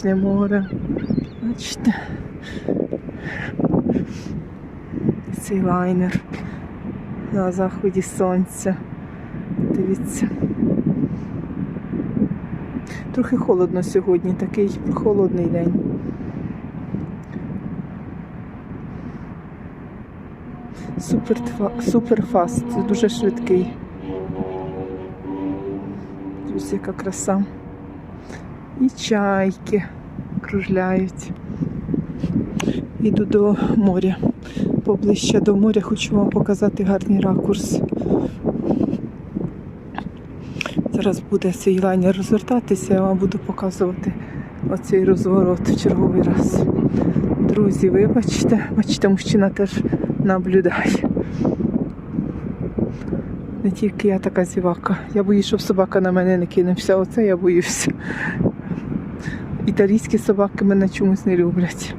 сонячне море. Бачите? Цей лайнер на заході сонця. Дивіться. Трохи холодно сьогодні, такий холодний день. Супер, суперфаст, дуже швидкий. Дивіться, яка краса. І чайки кружляють. Іду до моря. Поближче до моря хочу вам показати гарний ракурс. Зараз буде цей лайнер розвертатися, я вам буду показувати оцей розворот в черговий раз. Друзі, вибачте, бачите, мужчина теж наблюдає. Не тільки я така зівака. Я боюсь, щоб собака на мене не кинувся. Оце я боюся. Італійські собаки мене чомусь не люблять.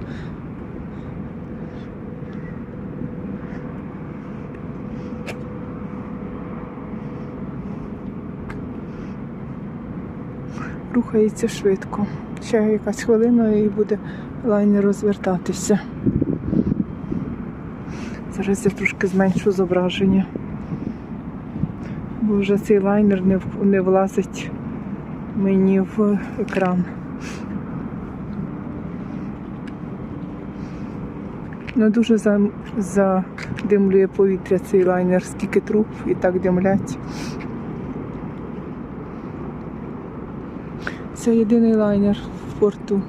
Рухається швидко. Ще якась хвилина і буде лайнер розвертатися. Зараз я трошки зменшу зображення. Бо вже цей лайнер не, влазить мені в екран. Ну дуже задимлює повітря цей лайнер, скільки труб і так димлять. Це єдиний лайнер в порту.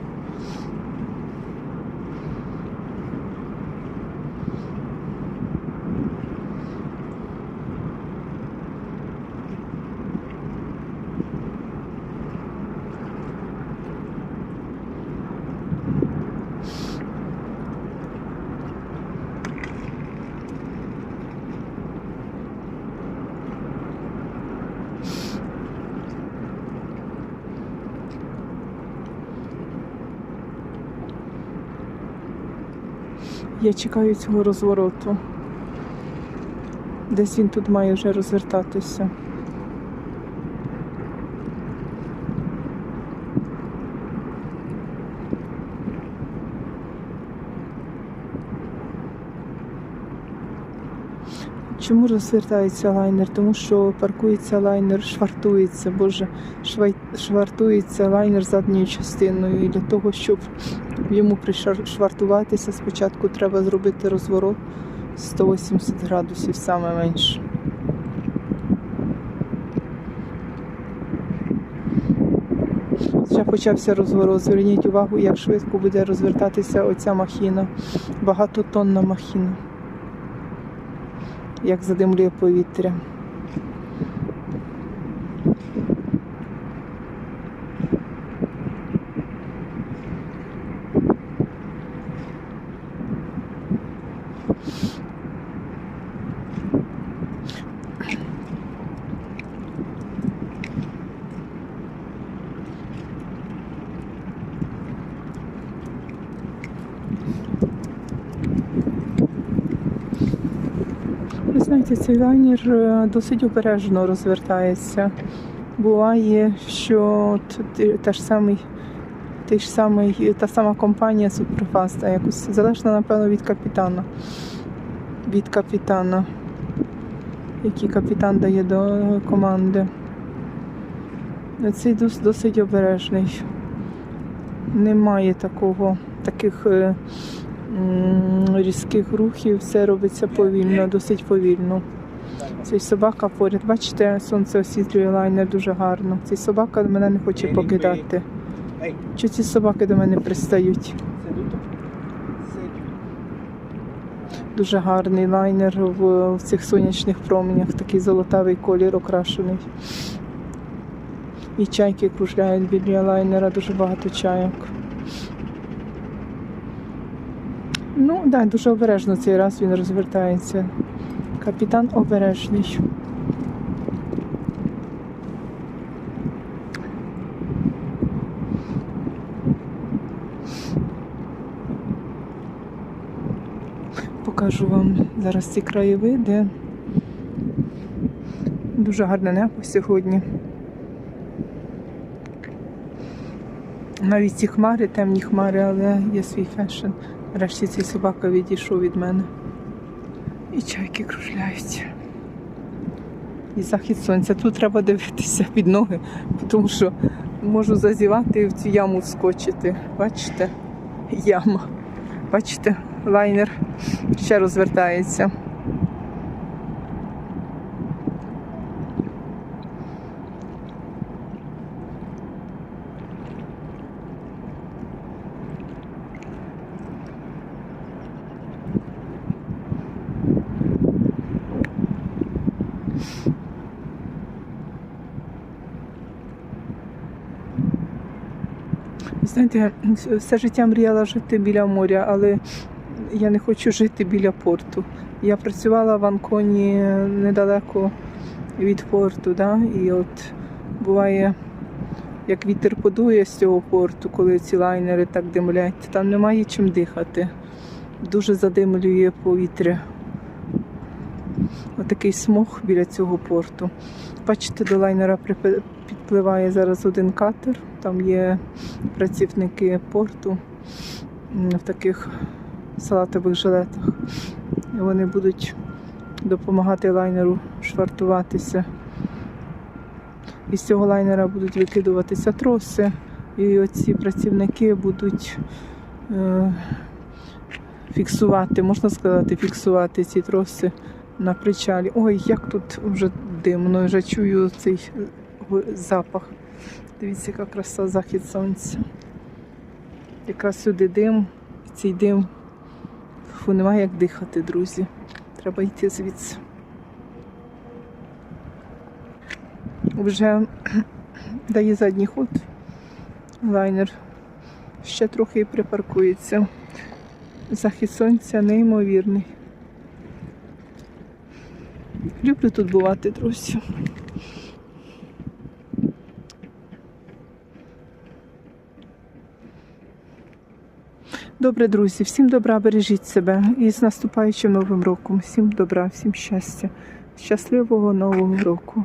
Я чекаю цього розвороту. Десь він тут має вже розвертатися. Чому розвертається лайнер? Тому що паркується лайнер, швартується, боже, швай, швартується лайнер задньою частиною. І для того, щоб йому пришвартуватися, спочатку треба зробити розворот 180 градусів, саме менше. Вже почався розворот. Зверніть увагу, як швидко буде розвертатися оця махіна, багатотонна махіна, як задимлює повітря. Знаєте, цей лайнер е, досить обережно розвертається. Буває, що та ж самий, той ж самий, та сама компанія Суперфаст, а якось залежно, напевно, від капітана. Від капітана, який капітан дає до команди. Цей дос- досить обережний. Немає такого, таких е, різких рухів, все робиться повільно, досить повільно. Цей собака поряд. Бачите, сонце освітлює лайнер дуже гарно. Цей собака мене не хоче покидати. Чи ці собаки до мене пристають? Дуже гарний лайнер в, в цих сонячних променях, такий золотавий колір окрашений. І чайки кружляють біля лайнера, дуже багато чайок. Ну, так, да, дуже обережно цей раз він розвертається. Капітан обережний. Покажу вам зараз ці краєвиди. Дуже гарне небо сьогодні. Навіть ці хмари, темні хмари, але є свій фешн. Нарешті цей собака відійшов від мене. І чайки кружляють. І захід сонця. Тут треба дивитися під ноги, тому що можу зазівати і в цю яму вскочити. Бачите? Яма. Бачите, лайнер ще розвертається. Знаєте, все життя мріяла жити біля моря, але я не хочу жити біля порту. Я працювала в Анконі недалеко від порту, да? і от буває, як вітер подує з цього порту, коли ці лайнери так димлять, там немає чим дихати. Дуже задимлює повітря. Отакий смог біля цього порту. Бачите, до лайнера підпливає зараз один катер. Там є працівники порту в таких салатових жилетах. Вони будуть допомагати лайнеру швартуватися. Із цього лайнера будуть викидуватися троси, і оці працівники будуть е, фіксувати, можна сказати, фіксувати ці троси на причалі. Ой, як тут вже димно, вже чую цей запах. Дивіться, яка краса захід сонця. Якраз сюди дим, і цей дим. Фу, немає як дихати, друзі. Треба йти звідси. Вже дає задній ход. Лайнер ще трохи і припаркується. Захід сонця неймовірний. Люблю тут бувати, друзі. Добре, друзі, всім добра, бережіть себе і з наступаючим новим роком. Всім добра, всім щастя. Щасливого нового року.